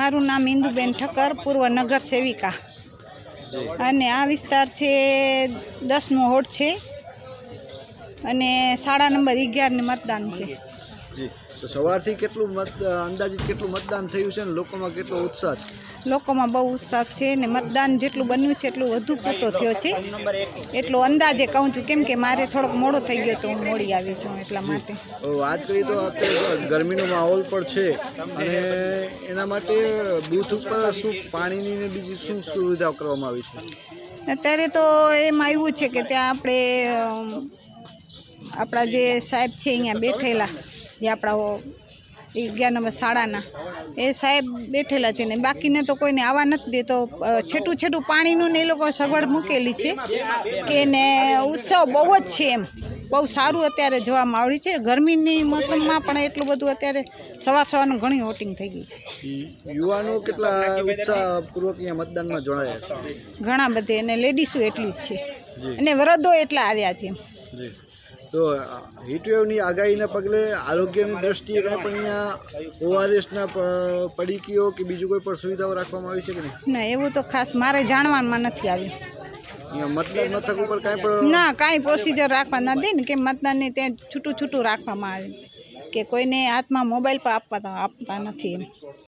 મારું નામ ઇન્દુબેન ઠક્કર, પૂર્વ નગર સેવિકા. અને આ વિસ્તાર છે દસમો હોડ છે. અને શાળા નંબર અગિયારને મતદાન છે. જી. તો સવારથી કેટલું મત અંદાજિત કેટલું મતદાન થયું છે ને લોકોમાં કેટલો ઉત્સાહ છે? લોકોમાં બહુ ઉત્સાહ છે ને મતદાન જેટલું બન્યું છે એટલું વધુ પૂરતો થયો છે. એટલો અંદાજે કહું છું કેમ કે મારે થોડોક મોડો થઈ ગયો તો હું મોડી આવી છું એટલા માટે. વાત કરીએ તો અત્યારે ગરમીનો માહોલ પણ છે અને એના માટે બૂથ ઉપર શું પાણીની ને બીજી શું સુવિધાઓ કરવામાં આવી છે? અત્યારે તો એમ આવ્યું છે કે ત્યાં આપણે આપણા જે સાહેબ છે અહીંયા બેઠેલા જે આપણા અગિયાર નંબર શાળાના એ સાહેબ બેઠેલા છે ને બાકીને તો કોઈને આવવા નથી દેતો. છેટું છેટું પાણીનું ને એ લોકો સગવડ મૂકેલી છે કે ને ઉત્સવ બહુ જ છે એમ. બહુ સારું અત્યારે જોવામાં આવ્યું છે. ગરમીની મોસમમાં પણ એટલું બધું અત્યારે સવાર સવારનું ઘણી વોટિંગ થઈ ગઈ છે. યુવાનો કેટલા ઉત્સાહપૂર્વક મતદાનમાં જોડાયા ઘણા બધે અને લેડીસો એટલી જ છે. અને વરદો એટલા આવ્યા છે. તો હીટવેવની આગાહીના પગલે આરોગ્યની દ્રષ્ટિએ કાંઈ પણ અહીંયા ઓઆરએસના પડીકીઓ કે બીજું કોઈ પણ સુવિધાઓ રાખવામાં આવી છે કે નહીં? ના એવું તો ખાસ મારે જાણવામાં નથી આવ્યું. મતદાન મથક ઉપર કાંઈ પણ ના કાંઈ પ્રોસિજર રાખવા ના દે ને કે મતદાનને ત્યાં છૂટું છૂટું રાખવામાં આવે છે. કે કોઈને હાથમાં મોબાઈલ પર આપવા આપતા નથી એમ.